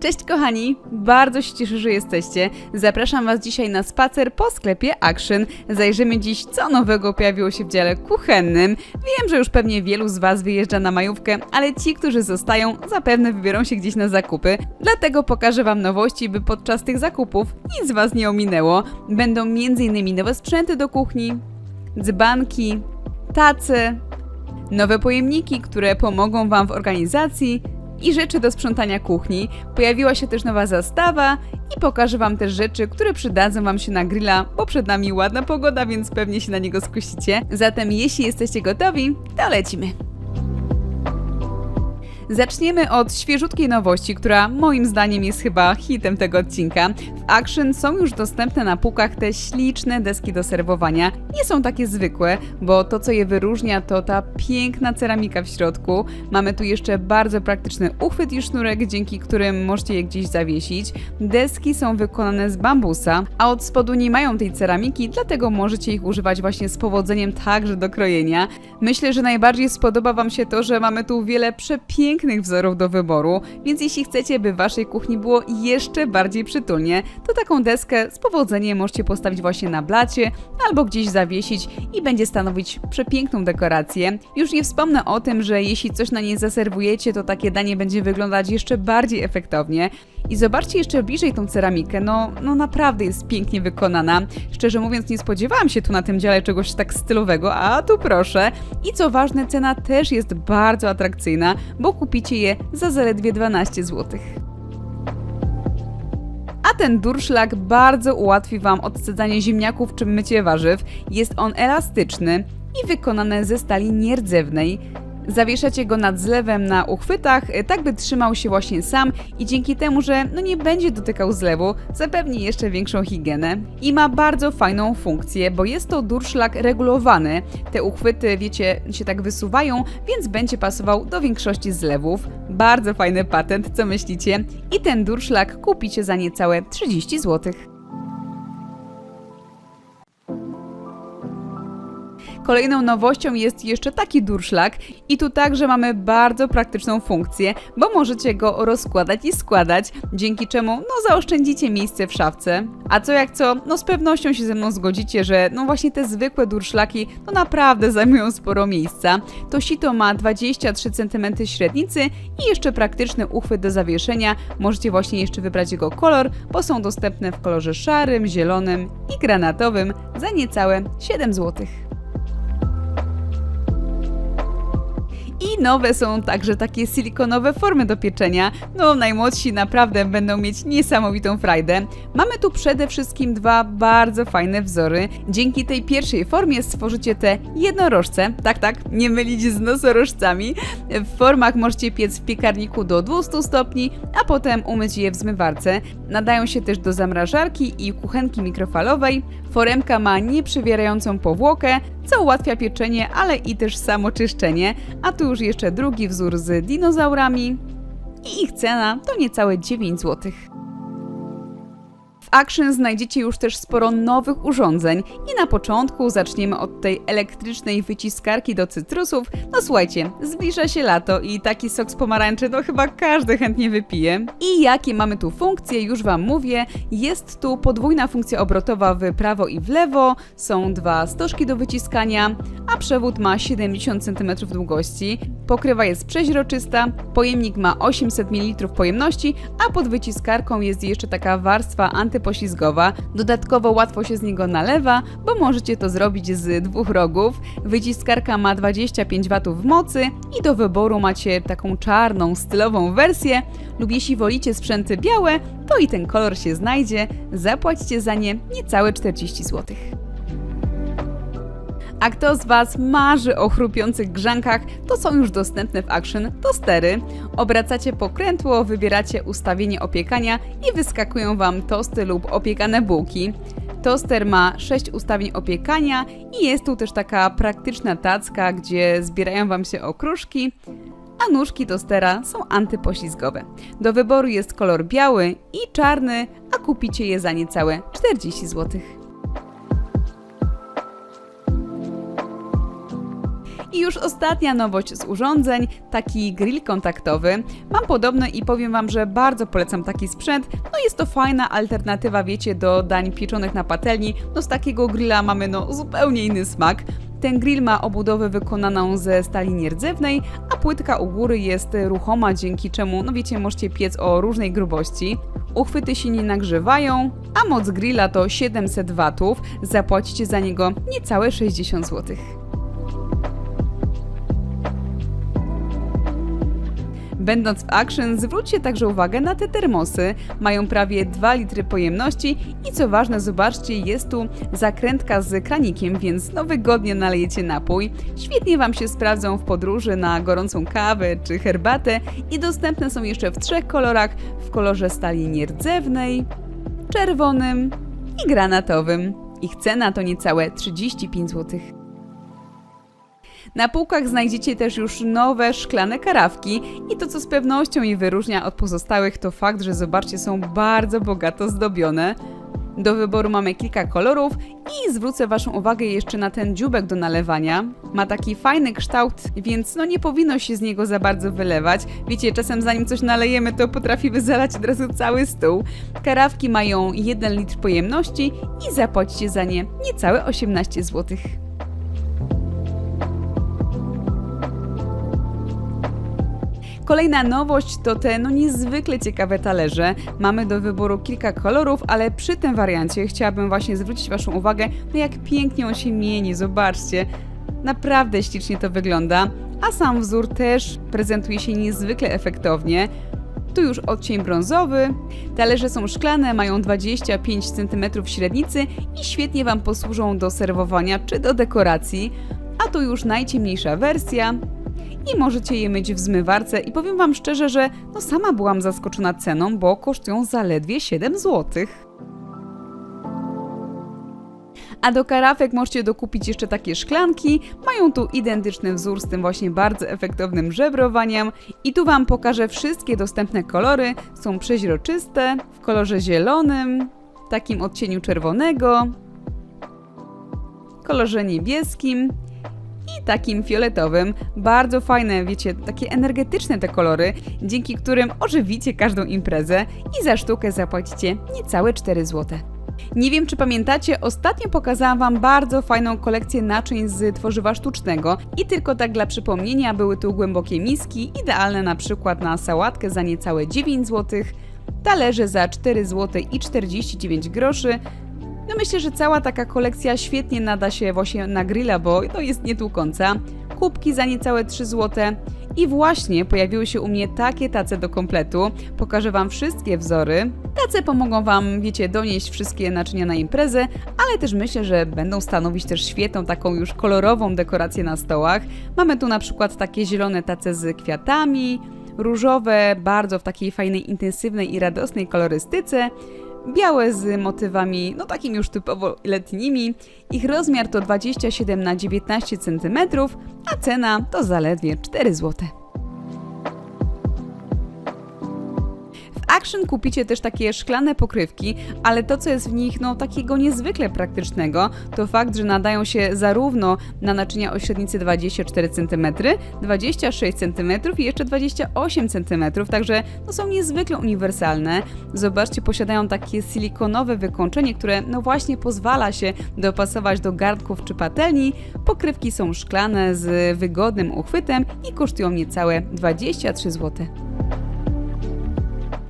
Cześć kochani, bardzo się cieszę, że jesteście. Zapraszam Was dzisiaj na spacer po sklepie Action. Zajrzymy dziś, co nowego pojawiło się w dziale kuchennym. Wiem, że już pewnie wielu z Was wyjeżdża na majówkę, ale ci, którzy zostają, zapewne wybiorą się gdzieś na zakupy. Dlatego pokażę Wam nowości, by podczas tych zakupów nic Was nie ominęło. Będą m.in. nowe sprzęty do kuchni, dzbanki, tace, nowe pojemniki, które pomogą Wam w organizacji i rzeczy do sprzątania kuchni. Pojawiła się też nowa zastawa i pokażę Wam też rzeczy, które przydadzą Wam się na grilla, bo przed nami ładna pogoda, więc pewnie się na niego skusicie. Zatem jeśli jesteście gotowi, to lecimy. Zaczniemy od świeżutkiej nowości, która moim zdaniem jest chyba hitem tego odcinka. W Action są już dostępne na półkach te śliczne deski do serwowania. Nie są takie zwykłe, bo to co je wyróżnia to ta piękna ceramika w środku. Mamy tu jeszcze bardzo praktyczny uchwyt i sznurek, dzięki którym możecie je gdzieś zawiesić. Deski są wykonane z bambusa, a od spodu nie mają tej ceramiki, dlatego możecie ich używać właśnie z powodzeniem także do krojenia. Myślę, że najbardziej spodoba Wam się to, że mamy tu wiele przepięknych wzorów do wyboru, więc jeśli chcecie, by w Waszej kuchni było jeszcze bardziej przytulnie, to taką deskę z powodzeniem możecie postawić właśnie na blacie albo gdzieś zawiesić i będzie stanowić przepiękną dekorację. Już nie wspomnę o tym, że jeśli coś na niej zaserwujecie, to takie danie będzie wyglądać jeszcze bardziej efektownie. I zobaczcie jeszcze bliżej tą ceramikę, no, no naprawdę jest pięknie wykonana. Szczerze mówiąc, nie spodziewałam się tu na tym dziale czegoś tak stylowego, a tu proszę. I co ważne, cena też jest bardzo atrakcyjna, bo kupicie je za zaledwie 12 zł. A ten durszlak bardzo ułatwi Wam odcedzanie ziemniaków czy mycie warzyw. Jest on elastyczny i wykonany ze stali nierdzewnej. Zawieszacie go nad zlewem na uchwytach, tak by trzymał się właśnie sam i dzięki temu, że no nie będzie dotykał zlewu, zapewni jeszcze większą higienę. I ma bardzo fajną funkcję, bo jest to durszlak regulowany. Te uchwyty, wiecie, się tak wysuwają, więc będzie pasował do większości zlewów. Bardzo fajny patent, co myślicie? I ten durszlak kupicie za niecałe 30 złotych. Kolejną nowością jest jeszcze taki durszlak i tu także mamy bardzo praktyczną funkcję, bo możecie go rozkładać i składać, dzięki czemu no zaoszczędzicie miejsce w szafce. A co jak co, no z pewnością się ze mną zgodzicie, że no właśnie te zwykłe durszlaki no naprawdę zajmują sporo miejsca. To sito ma 23 cm średnicy i jeszcze praktyczny uchwyt do zawieszenia. Możecie właśnie jeszcze wybrać jego kolor, bo są dostępne w kolorze szarym, zielonym i granatowym za niecałe 7 zł. I nowe są także takie silikonowe formy do pieczenia. No, najmłodsi naprawdę będą mieć niesamowitą frajdę. Mamy tu przede wszystkim dwa bardzo fajne wzory. Dzięki tej pierwszej formie stworzycie te jednorożce. Tak, tak, nie mylić z nosorożcami. W formach możecie piec w piekarniku do 200 stopni, a potem umyć je w zmywarce. Nadają się też do zamrażarki i kuchenki mikrofalowej. Foremka ma nieprzywierającą powłokę, co ułatwia pieczenie, ale i też samo czyszczenie. A tu już jeszcze drugi wzór z dinozaurami i ich cena to niecałe 9 zł. W Action znajdziecie już też sporo nowych urządzeń i na początku zaczniemy od tej elektrycznej wyciskarki do cytrusów. No słuchajcie, zbliża się lato i taki sok z pomarańczy to chyba każdy chętnie wypije. I jakie mamy tu funkcje, już Wam mówię. Jest tu podwójna funkcja obrotowa w prawo i w lewo, są dwa stożki do wyciskania, a przewód ma 70 cm długości. Pokrywa jest przeźroczysta, pojemnik ma 800 ml pojemności, a pod wyciskarką jest jeszcze taka warstwa antypoślizgowa. Dodatkowo łatwo się z niego nalewa, bo możecie to zrobić z dwóch rogów. Wyciskarka ma 25 W mocy i do wyboru macie taką czarną, stylową wersję lub jeśli wolicie sprzęty białe, to i ten kolor się znajdzie. Zapłacicie za nie niecałe 40 zł. A kto z Was marzy o chrupiących grzankach, to są już dostępne w Action tostery. Obracacie pokrętło, wybieracie ustawienie opiekania i wyskakują Wam tosty lub opiekane bułki. Toster ma 6 ustawień opiekania i jest tu też taka praktyczna tacka, gdzie zbierają Wam się okruszki, a nóżki tostera są antypoślizgowe. Do wyboru jest kolor biały i czarny, a kupicie je za niecałe 40 zł. I już ostatnia nowość z urządzeń, taki grill kontaktowy. Mam podobny i powiem Wam, że bardzo polecam taki sprzęt. No jest to fajna alternatywa, wiecie, do dań pieczonych na patelni. No z takiego grilla mamy no zupełnie inny smak. Ten grill ma obudowę wykonaną ze stali nierdzewnej, a płytka u góry jest ruchoma, dzięki czemu, no wiecie, możecie piec o różnej grubości. Uchwyty się nie nagrzewają, a moc grilla to 700 watów. Zapłacicie za niego niecałe 60 zł. Będąc w Action, zwróćcie także uwagę na te termosy. Mają prawie 2 litry pojemności i co ważne, zobaczcie, jest tu zakrętka z kranikiem, więc no wygodnie nalejecie napój. Świetnie Wam się sprawdzą w podróży na gorącą kawę czy herbatę i dostępne są jeszcze w trzech kolorach, w kolorze stali nierdzewnej, czerwonym i granatowym. Ich cena to niecałe 35 zł. Na półkach znajdziecie też już nowe szklane karawki i to co z pewnością je wyróżnia od pozostałych to fakt, że zobaczcie są bardzo bogato zdobione. Do wyboru mamy kilka kolorów i zwrócę Waszą uwagę jeszcze na ten dziubek do nalewania. Ma taki fajny kształt, więc no nie powinno się z niego za bardzo wylewać. Wiecie, czasem zanim coś nalejemy, to potrafimy zalać od razu cały stół. Karawki mają 1 litr pojemności i zapłacicie za nie niecałe 18 zł. Kolejna nowość to te no niezwykle ciekawe talerze. Mamy do wyboru kilka kolorów, ale przy tym wariancie chciałabym właśnie zwrócić Waszą uwagę, no jak pięknie on się mieni, zobaczcie. Naprawdę ślicznie to wygląda, a sam wzór też prezentuje się niezwykle efektownie. Tu już odcień brązowy. Talerze są szklane, mają 25 cm średnicy i świetnie Wam posłużą do serwowania czy do dekoracji. A tu już najciemniejsza wersja, i możecie je myć w zmywarce i powiem Wam szczerze, że no sama byłam zaskoczona ceną, bo kosztują zaledwie 7 zł. A do karafek możecie dokupić jeszcze takie szklanki. Mają tu identyczny wzór z tym właśnie bardzo efektownym żebrowaniem. I tu Wam pokażę wszystkie dostępne kolory. Są przeźroczyste, w kolorze zielonym, takim odcieniu czerwonego, kolorze niebieskim i takim fioletowym. Bardzo fajne, wiecie, takie energetyczne te kolory, dzięki którym ożywicie każdą imprezę i za sztukę zapłacicie niecałe 4 zł. Nie wiem, czy pamiętacie, ostatnio pokazałam Wam bardzo fajną kolekcję naczyń z tworzywa sztucznego i tylko tak dla przypomnienia były tu głębokie miski, idealne na przykład na sałatkę za niecałe 9 zł, talerze za 4 zł i 49 groszy, no myślę, że cała taka kolekcja świetnie nada się właśnie na grilla, bo to jest nietłukąca. Kubki za niecałe 3 zł. I właśnie pojawiły się u mnie takie tace do kompletu. Pokażę Wam wszystkie wzory. Tace pomogą Wam, wiecie, donieść wszystkie naczynia na imprezę, ale też myślę, że będą stanowić też świetną taką już kolorową dekorację na stołach. Mamy tu na przykład takie zielone tace z kwiatami, różowe, bardzo w takiej fajnej, intensywnej i radosnej kolorystyce, białe z motywami, no takimi już typowo letnimi. Ich rozmiar to 27 na 19 cm, a cena to zaledwie 4 zł. Action kupicie też takie szklane pokrywki, ale to co jest w nich no takiego niezwykle praktycznego, to fakt, że nadają się zarówno na naczynia o średnicy 24 cm, 26 cm i jeszcze 28 cm, także no, są niezwykle uniwersalne. Zobaczcie, posiadają takie silikonowe wykończenie, które no właśnie pozwala się dopasować do gardków czy patelni. Pokrywki są szklane z wygodnym uchwytem i kosztują niecałe 23 zł.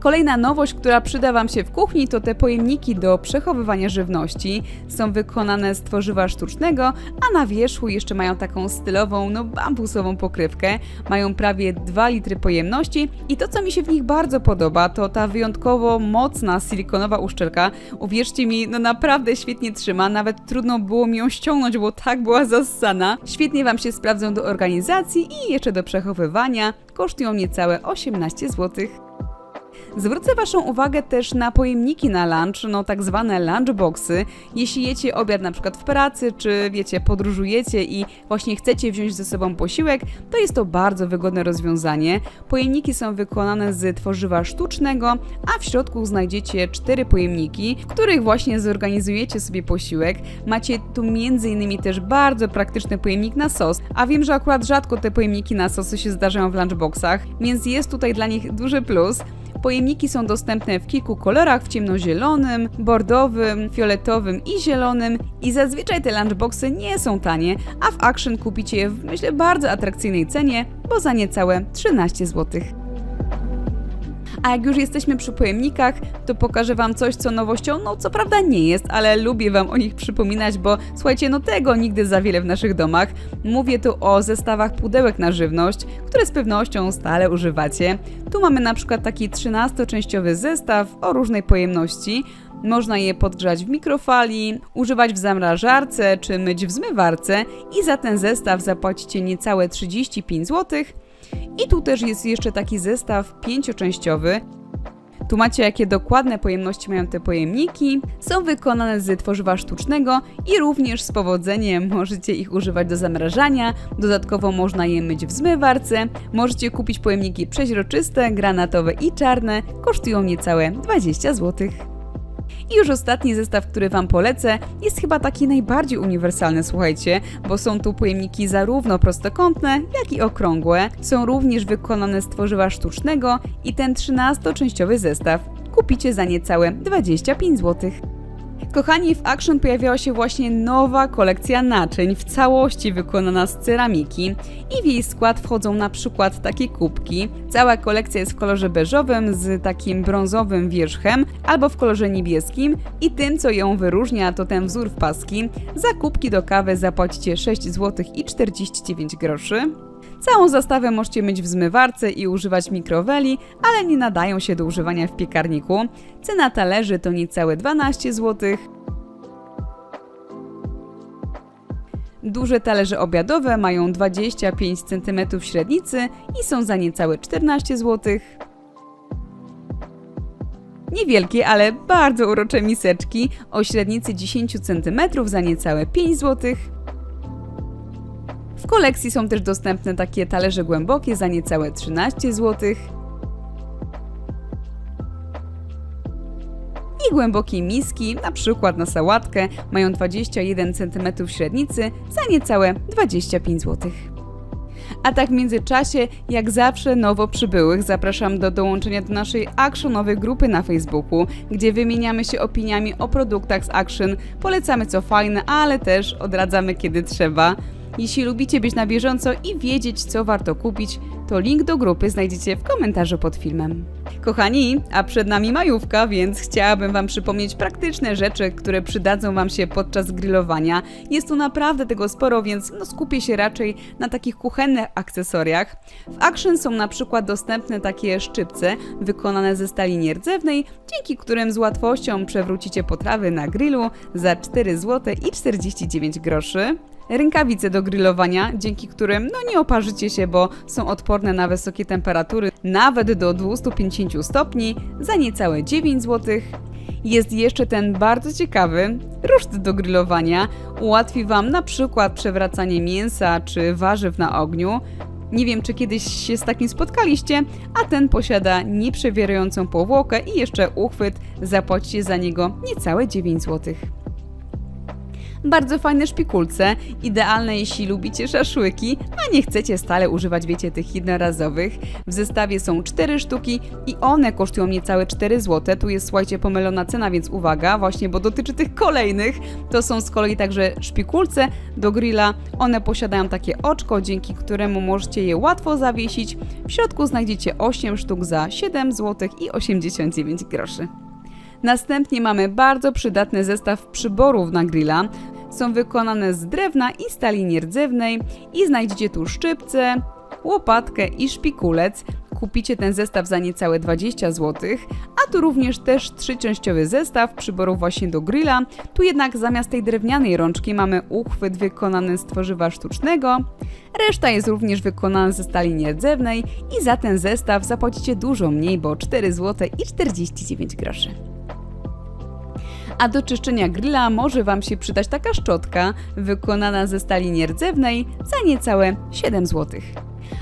Kolejna nowość, która przyda Wam się w kuchni, to te pojemniki do przechowywania żywności. Są wykonane z tworzywa sztucznego, a na wierzchu jeszcze mają taką stylową, no bambusową pokrywkę. Mają prawie 2 litry pojemności i to, co mi się w nich bardzo podoba, to ta wyjątkowo mocna silikonowa uszczelka. Uwierzcie mi, no naprawdę świetnie trzyma, nawet trudno było mi ją ściągnąć, bo tak była zassana. Świetnie Wam się sprawdzą do organizacji i jeszcze do przechowywania. Kosztują niecałe 18 zł. Zwrócę Waszą uwagę też na pojemniki na lunch, no tak zwane lunchboxy. Jeśli jecie obiad na przykład w pracy, czy wiecie, podróżujecie i właśnie chcecie wziąć ze sobą posiłek, to jest to bardzo wygodne rozwiązanie. Pojemniki są wykonane z tworzywa sztucznego, a w środku znajdziecie cztery pojemniki, w których właśnie zorganizujecie sobie posiłek. Macie tu m.in. też bardzo praktyczny pojemnik na sos, a wiem, że akurat rzadko te pojemniki na sosy się zdarzają w lunchboxach, więc jest tutaj dla nich duży plus. Pojemniki są dostępne w kilku kolorach, w ciemnozielonym, bordowym, fioletowym i zielonym i zazwyczaj te lunchboxy nie są tanie, a w Action kupicie je w myślę bardzo atrakcyjnej cenie, bo za niecałe 13 zł. A jak już jesteśmy przy pojemnikach, to pokażę Wam coś, co nowością, no co prawda nie jest, ale lubię Wam o nich przypominać, bo słuchajcie, no tego nigdy za wiele w naszych domach. Mówię tu o zestawach pudełek na żywność, które z pewnością stale używacie. Tu mamy na przykład taki 13-częściowy zestaw o różnej pojemności. Można je podgrzać w mikrofali, używać w zamrażarce czy myć w zmywarce i za ten zestaw zapłacicie niecałe 35 zł. I tu też jest jeszcze taki zestaw pięcioczęściowy. Tu macie jakie dokładne pojemności mają te pojemniki. Są wykonane z tworzywa sztucznego i również z powodzeniem możecie ich używać do zamrażania. Dodatkowo można je myć w zmywarce. Możecie kupić pojemniki przeźroczyste, granatowe i czarne. Kosztują niecałe 20 zł. I już ostatni zestaw, który Wam polecę, jest chyba taki najbardziej uniwersalny, słuchajcie, bo są tu pojemniki zarówno prostokątne, jak i okrągłe. Są również wykonane z tworzywa sztucznego i ten 13-częściowy zestaw kupicie za niecałe 25 zł. Kochani, w Action pojawiła się właśnie nowa kolekcja naczyń, w całości wykonana z ceramiki i w jej skład wchodzą na przykład takie kubki. Cała kolekcja jest w kolorze beżowym z takim brązowym wierzchem albo w kolorze niebieskim i tym, co ją wyróżnia, to ten wzór w paski. Za kubki do kawy zapłacicie 6 zł i 49 groszy. Całą zastawę możecie mieć w zmywarce i używać mikroweli, ale nie nadają się do używania w piekarniku. Cena talerzy to niecałe 12 zł. Duże talerze obiadowe mają 25 cm średnicy i są za niecałe 14 zł. Niewielkie, ale bardzo urocze miseczki o średnicy 10 cm za niecałe 5 zł. Kolekcji są też dostępne takie talerze głębokie za niecałe 13 zł. I głębokie miski, na przykład na sałatkę, mają 21 cm średnicy za niecałe 25 zł. A tak w międzyczasie, jak zawsze nowo przybyłych, zapraszam do dołączenia do naszej actionowej grupy na Facebooku, gdzie wymieniamy się opiniami o produktach z Action, polecamy co fajne, ale też odradzamy kiedy trzeba. Jeśli lubicie być na bieżąco i wiedzieć, co warto kupić, to link do grupy znajdziecie w komentarzu pod filmem. Kochani, a przed nami majówka, więc chciałabym Wam przypomnieć praktyczne rzeczy, które przydadzą Wam się podczas grillowania. Jest tu naprawdę tego sporo, więc no skupię się raczej na takich kuchennych akcesoriach. W Action są na przykład dostępne takie szczypce wykonane ze stali nierdzewnej, dzięki którym z łatwością przewrócicie potrawy na grillu za 4 zł i 49 groszy rękawice do grillowania, dzięki którym no nie oparzycie się, bo są odporne na wysokie temperatury, nawet do 250 stopni, za niecałe 9 zł. Jest jeszcze ten bardzo ciekawy ruszt do grillowania. Ułatwi Wam na przykład przewracanie mięsa czy warzyw na ogniu. Nie wiem, czy kiedyś się z takim spotkaliście, a ten posiada nieprzewierającą powłokę i jeszcze uchwyt. Zapłacicie za niego niecałe 9 zł. Bardzo fajne szpikulce, idealne jeśli lubicie szaszłyki, a nie chcecie stale używać, wiecie, tych jednorazowych. W zestawie są 4 sztuki i one kosztują niecałe 4 zł. Tu jest, słuchajcie, pomylona cena, więc uwaga, właśnie, bo dotyczy tych kolejnych. To są z kolei także szpikulce do grilla. One posiadają takie oczko, dzięki któremu możecie je łatwo zawiesić. W środku znajdziecie 8 sztuk za 7 zł i 89 groszy. Następnie mamy bardzo przydatny zestaw przyborów na grilla. Są wykonane z drewna i stali nierdzewnej i znajdziecie tu szczypce, łopatkę i szpikulec. kupicie ten zestaw za niecałe 20 zł, a tu również też trzyczęściowy zestaw przyborów właśnie do grilla. Tu jednak zamiast tej drewnianej rączki mamy uchwyt wykonany z tworzywa sztucznego. Reszta jest również wykonana ze stali nierdzewnej i za ten zestaw zapłacicie dużo mniej, bo 4 zł i 49 groszy. A do czyszczenia grilla może Wam się przydać taka szczotka wykonana ze stali nierdzewnej za niecałe 7 zł.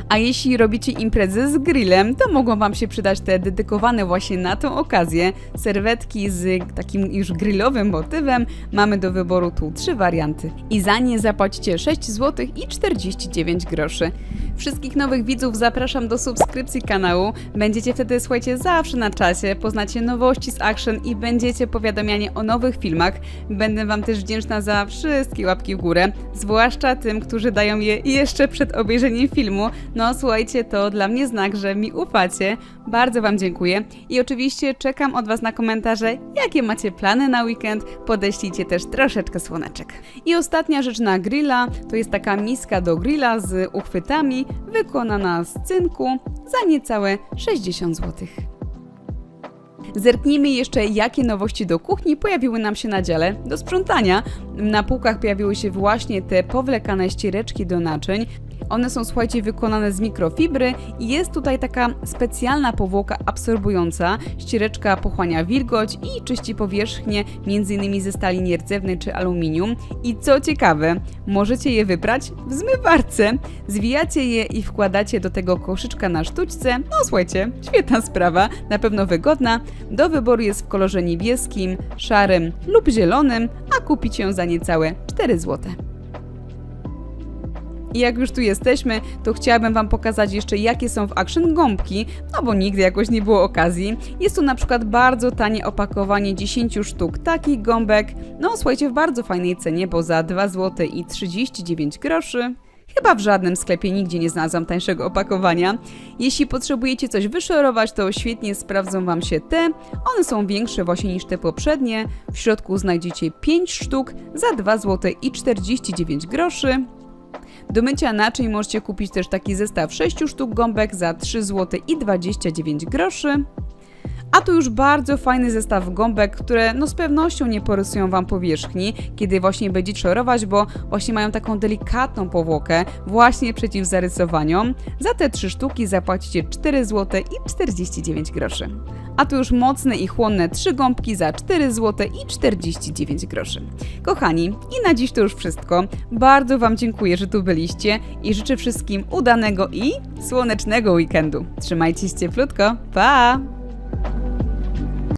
A jeśli robicie imprezy z grillem, to mogą Wam się przydać te dedykowane właśnie na tą okazję serwetki z takim już grillowym motywem. Mamy do wyboru tu trzy warianty. I za nie zapłacicie 6 zł i 49 groszy. Wszystkich nowych widzów zapraszam do subskrypcji kanału. Będziecie wtedy, słuchajcie, zawsze na czasie, poznacie nowości z Action i będziecie powiadamiani o nowych filmach. Będę Wam też wdzięczna za wszystkie łapki w górę, zwłaszcza tym, którzy dają je jeszcze przed obejrzeniem filmu. No słuchajcie, to dla mnie znak, że mi ufacie. Bardzo Wam dziękuję i oczywiście czekam od Was na komentarze, jakie macie plany na weekend. Podeślijcie też troszeczkę słoneczek. I ostatnia rzecz na grilla to jest taka miska do grilla z uchwytami, wykonana z cynku za niecałe 60 zł. Zerknijmy jeszcze, jakie nowości do kuchni pojawiły nam się na dziale do sprzątania. Na półkach pojawiły się właśnie te powlekane ściereczki do naczyń. One są, słuchajcie, wykonane z mikrofibry i jest tutaj taka specjalna powłoka absorbująca. Ściereczka pochłania wilgoć i czyści powierzchnię, m.in. ze stali nierdzewnej czy aluminium. I co ciekawe, możecie je wyprać w zmywarce. Zwijacie je i wkładacie do tego koszyczka na sztućce. No słuchajcie, świetna sprawa, na pewno wygodna. Do wyboru jest w kolorze niebieskim, szarym lub zielonym, a kupicie ją za niecałe 4 zł. I jak już tu jesteśmy, to chciałabym Wam pokazać jeszcze, jakie są w Action gąbki, no bo nigdy jakoś nie było okazji. Jest tu na przykład bardzo tanie opakowanie 10 sztuk takich gąbek, no słuchajcie, w bardzo fajnej cenie, bo za 2 zł i 39 groszy. Chyba w żadnym sklepie nigdzie nie znalazłam tańszego opakowania. Jeśli potrzebujecie coś wyszorować, to świetnie sprawdzą Wam się te. One są większe właśnie niż te poprzednie. W środku znajdziecie 5 sztuk za 2 zł i 49 groszy. Do mycia naczyń możecie kupić też taki zestaw 6 sztuk gąbek za 3 zł i 29 groszy. A tu już bardzo fajny zestaw gąbek, które no z pewnością nie porysują Wam powierzchni, kiedy właśnie będziecie szorować, bo właśnie mają taką delikatną powłokę właśnie przeciw zarysowaniom. Za te 3 sztuki zapłacicie 4 zł i 49 groszy. A tu już mocne i chłonne 3 gąbki za 4 zł i 49 groszy. Kochani, i na dziś to już wszystko. Bardzo Wam dziękuję, że tu byliście i życzę wszystkim udanego i słonecznego weekendu. Trzymajcie się cieplutko. Pa!